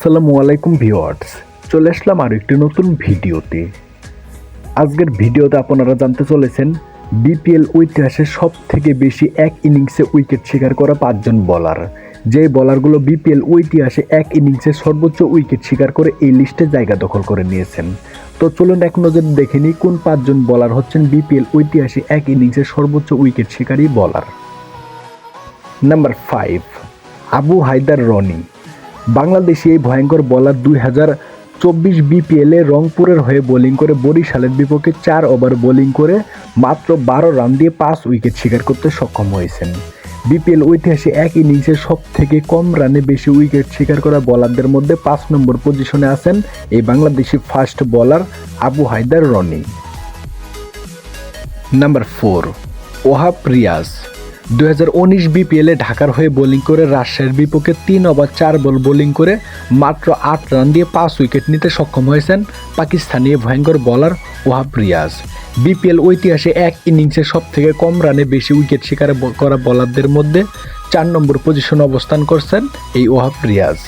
আসসালামু আলাইকুম ভিউয়ার্স। চলে আসলাম আরও একটি নতুন ভিডিওতে। আজকের ভিডিওতে আপনারা জানতে চলেছেন বিপিএল ইতিহাসে সব থেকে বেশি এক ইনিংসে উইকেট শিকার করা পাঁচজন বলার যে বলারগুলো বিপিএল ইতিহাসে এক ইনিংসে সর্বোচ্চ উইকেট শিকার করে এই লিস্টে জায়গা দখল করে নিয়েছেন। তো চলুন এক নজর দেখে নিই কোন পাঁচজন বলার হচ্ছেন বিপিএল ইতিহাসে এক ইনিংসে সর্বোচ্চ উইকেট শিকারী bowler number five Abu Haidar Rony. Bangladeshi এই ভয়ঙ্কর বলার দুই হাজার চব্বিশ বিপিএলে রংপুরের হয়ে বোলিং করে বরিশালের বিপক্ষে চার ওভার বোলিং করে মাত্র বারো রান দিয়ে পাঁচ উইকেট শিকার করতে সক্ষম হয়েছেন। বিপিএল ঐতিহাসে এক ইনিংসে সব থেকে কম রানে বেশি উইকেট শিকার করা বলারদের মধ্যে পাঁচ নম্বর পজিশনে আছেন এই Bangladeshi fast bowler Abu Haidar Rony. Number four, Wahab Riaz. দু উনিশ বিপিএলে ঢাকার হয়ে বোলিং করে রাজশাহীর বিপক্ষে তিন ওভার চার বল বোলিং করে মাত্র আট রান দিয়ে পাঁচ উইকেট নিতে সক্ষম হয়েছেন পাকিস্তানি ভয়ঙ্কর বলার ওহাব রিয়াজ। বিপিএল ঐতিহাসে এক ইনিংসে সব থেকে কম রানে বেশি উইকেট শিকার করা বলারদের মধ্যে চার নম্বর পজিশনে অবস্থান করছেন এই Wahab Riaz.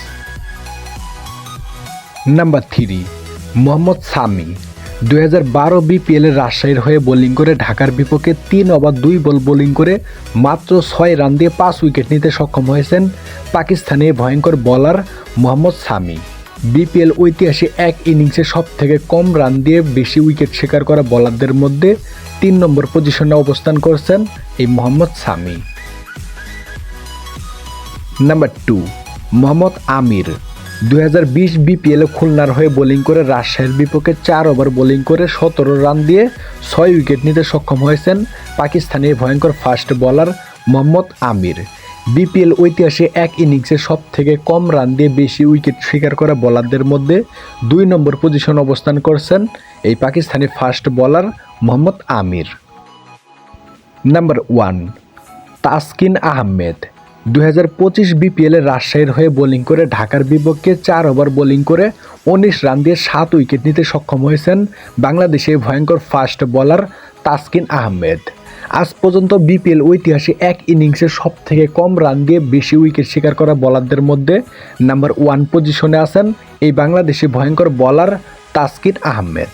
Number three Mohammad Sami. দুই হাজার বারো বিপিএলের রাজশাহীর হয়ে বোলিং করে ঢাকার বিপক্ষে তিন ওভার দুই বল বোলিং করে মাত্র ছয় রান দিয়ে পাঁচ উইকেট নিতে সক্ষম হয়েছেন পাকিস্তানি ভয়ঙ্কর বলার মোহাম্মদ সামি। বিপিএল ঐতিহাসিক এক ইনিংসে সব থেকে কম রান দিয়ে বেশি উইকেট শিকার করা বলারদের মধ্যে তিন নম্বর পজিশনে অবস্থান করছেন এই Mohammad Sami. Number two, Mohammad Amir. দুই হাজার বিশ বিপিএলে খুলনার হয়ে বোলিং করে রাজশাহীর বিপক্ষে চার ওভার বোলিং করে সতেরো রান দিয়ে ছয় উইকেট নিতে সক্ষম হয়েছেন পাকিস্তানি ভয়ঙ্কর ফাস্ট বলার মোহাম্মদ আমির। বিপিএল ঐতিহাসে এক ইনিংসে সব থেকে কম রান দিয়ে বেশি উইকেট শিকার করা বলারদের মধ্যে দুই নম্বর পজিশন অবস্থান করছেন এই Pakistani fast bowler Mohammad Amir. Number one, Taskin Ahmed. দুই হাজার পঁচিশ বিপিএলে রাজশাহীর হয়ে বোলিং করে ঢাকার বিপক্ষে চার ওভার বোলিং করে উনিশ রান দিয়ে সাত উইকেট নিতে সক্ষম হয়েছেন বাংলাদেশের ভয়ঙ্কর ফাস্ট বলার তাসকিন আহমেদ। আজ পর্যন্ত বিপিএল ঐতিহাসিক এক ইনিংসে সব থেকে কম রান দিয়ে বেশি উইকেট শিকার করা বলারদের মধ্যে নাম্বার ওয়ান পজিশনে আছেন এই বাংলাদেশি ভয়ঙ্কর বলার তাসকিন আহমেদ।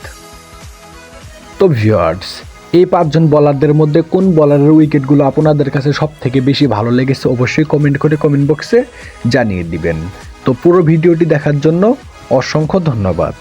তো ভিউয়ার্স এই পাঁচজন বলারদের মধ্যে কোন বলারের উইকেটগুলো আপনাদের কাছে সব থেকে বেশি ভালো লেগেছে অবশ্যই কমেন্ট করে কমেন্ট বক্সে জানিয়ে দিবেন। তো পুরো ভিডিওটি দেখার জন্য অসংখ্য ধন্যবাদ।